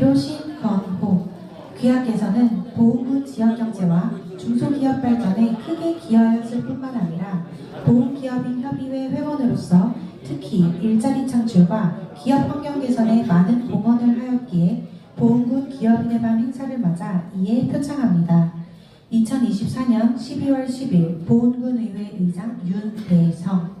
대표 신건호 귀하께서는 보훈군 지역경제와 중소기업 발전에 크게 기여하였을 뿐만 아니라 보훈기업인 협의회 회원으로서 특히 일자리 창출과 기업 환경 개선에 많은 공헌을 하였기에 보훈군 기업인의 밤 행사를 맞아 이에 표창합니다. 2024년 12월 10일 보훈군 의회 의장 윤대성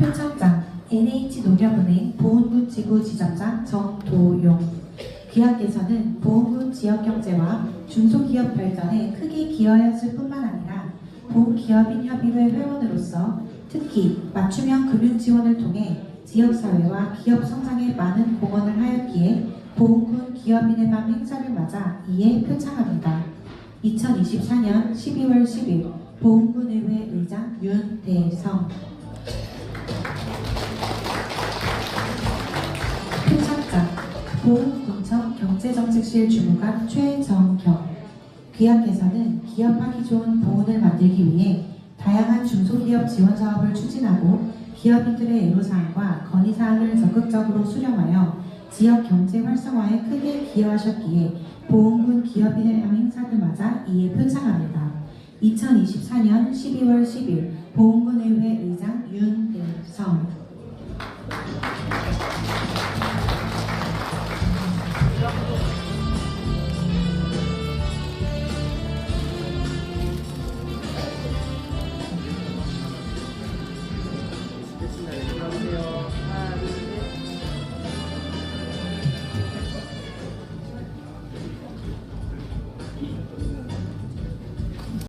표창장 NH농협은행 보훈군 지구 지점장 정도용 귀하께서는 보훈군 지역 경제와 중소기업 발전에 크게 기여하였을 뿐만 아니라 보훈기업인 협의회 회원으로서 특히 맞춤형 금융 지원을 통해 지역사회와 기업 성장에 많은 공헌을 하였기에 보훈군 기업인의 밤 행사를 맞아 이에 표창합니다. 2024년 12월 10일 보훈군의회 의장 보훈군청 경제정책실 주무관 최정경 귀하께서는 기업하기 좋은 보훈을 만들기 위해 다양한 중소기업 지원 사업을 추진하고 기업인들의 애로사항과 건의사항을 적극적으로 수렴하여 지역 경제 활성화에 크게 기여하셨기에 보훈군 기업인의 밤 행사를 맞아 이에 표창합니다. 2024년 12월 10일 보훈군의회 의장 윤대성 this is